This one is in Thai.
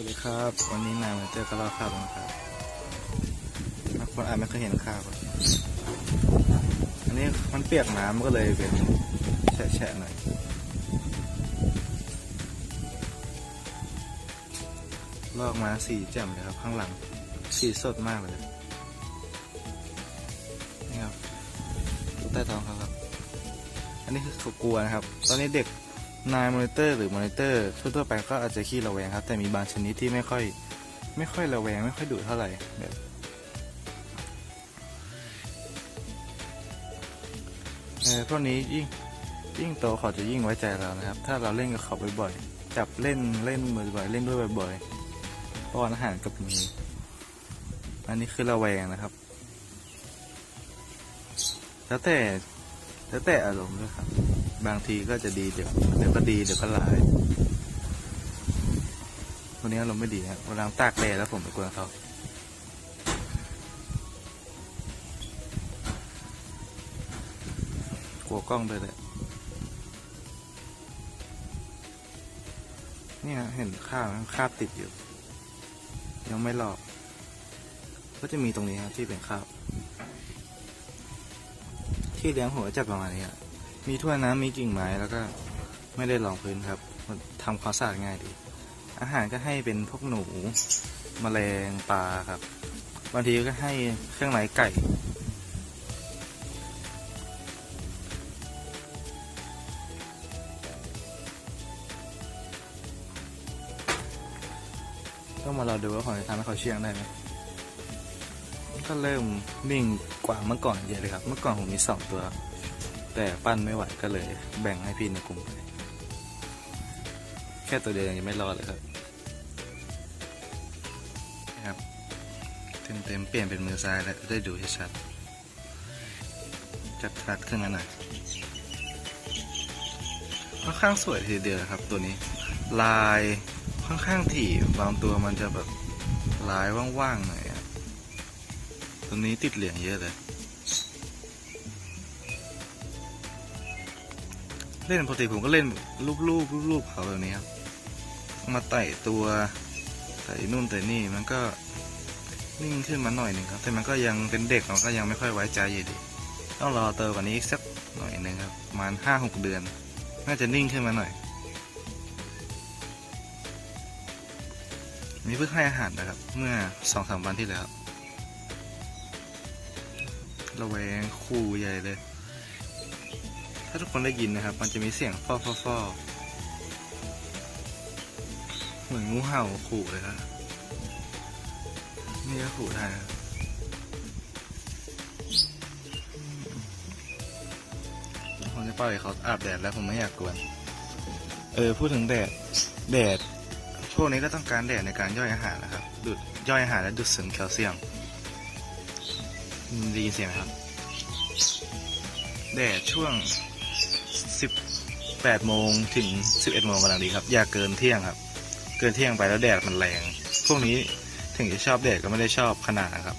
วัสดีครับ วันนี้นายมาเจอกับเราครับนะครับบางคนอาจไม่เคยเห็นข้าวอันนี้มันเปียกน้ำก็เลยเป็นแฉะๆหน่อยลอกมาสีแจ่มเลยครับ ข้างหลังสีสดมากเลย นี่ครับใต้ท้องเขาครับ อันนี้คือเขากลัวนะครับ ตอนนี้เด็ก นายมอนิเตอร์หรือมอนิเตอร์ทั่วๆไปก็อาจจะขี้ระแวงครับ แต่มีบางชนิดที่ไม่ค่อย ไม่ค่อยระแวง ไม่ค่อยดุเท่าไหร่แบบเออพวกนี้ยิ่งยิ่งโตเขาจะยิ่งไว้ใจเรานะครับ ถ้าเราเล่นกับเขาบ่อยๆ จับเล่นเล่นบ่อยๆ เล่นด้วยบ่อยๆป้อนอาหารกับมืออันนี้คือระแวงนะครับ แล้วแต่ แล้วแต่อารมณ์ด้วยครับ บางทีก็จะดีเดี๋ยวเดี๋ยวก็ดีเดี๋ยวก็ร้ายวันนี้อารมณ์ไม่ดีครับเวลาตากแดดแล้วผมไปกวนเขากลัวกล้องด้วยแหละนี่ฮะเห็นข้าวไหมข้าวติดอยู่ ยังไม่หลอก ก็จะมีตรงนี้ครับที่เป็นข้าว ที่เลี้ยงหัวจะประมาณนี้ครับมีถ้วยน้ำมีกิ่งไม้แล้วก็ไม่ได้รองพื้นครับมันทำความสะอาดง่ายดี อาหารก็ให้เป็นพวกหนูมแมลงปลาครับบางทีก็ให้เครื่องในไก่ต้องมารอดูว่าผมจะทำให้เขาเชื่องได้ไหม ก็เริ่มนิ่งกว่าเมื่อก่อนเยอะเลยครับ เมื่อก่อนผมมีสองตัว แต่ปั้นไม่ไหวก็เลย แบ่งให้พี่ในกลุ่มไปแค่ตัวเดียวยังไม่รอดเลยครับนี่ครับเต็มๆเปลี่ยนเป็นมือซ้ายแล้วได้ดูชัดๆจัดทัดขึ้นมาหน่อยค่อนข้างสวยทีเดียวครับ ตัวนี้ ลายค่อนข้างถี่บางตัวมันจะแบบลายว่างๆหน่อย ตัวนี้ติดเหลืองเยอะเลย เล่นปกติผมก็เล่นรูปรูปรูปรูปเขาแบบนี้ครับ มาไต่ตัวไต่นู่นไต่นี่มันก็นิ่งขึ้นมาหน่อยหนึ่งครับ แต่มันก็ยังเป็นเด็กมันก็ยังไม่ค่อยไว้ใจอยู่ดี ต้องรอเติมกว่านี้อีกสักหน่อยหนึ่งครับประมาณห้าหกเดือน น่าจะนิ่งขึ้นมาหน่อยนี่เพิ่งให้อาหารนะครับ เมื่อสองสามวันที่แล้ว ระแวงคู่ใหญ่เลย ถ้าทุกคนได้ยินนะครับ มันจะมีเสียงฟอฟอฟอเหมือนงูเห่าขู่เลยครับนี่ก็ขู่ได้นะผมจะปล่อยเขาอาบแดดแล้วผมไม่อยากกวน เออพูดถึงแดด แดด พวกนี้ก็ต้องการแดดในการย่อยอาหารนะครับ ดูดย่อยอาหารและดูดซึมแคลเซียม ได้ยินเสียงไหมครับแดดช่วง 18โมงถึง 11โมงกำลังดีครับ อย่าเกินเที่ยงครับ เกินเที่ยงไปแล้วแดดมันแรง พวกนี้ถึงจะชอบแดดก็ไม่ได้ชอบขนาดนะครับ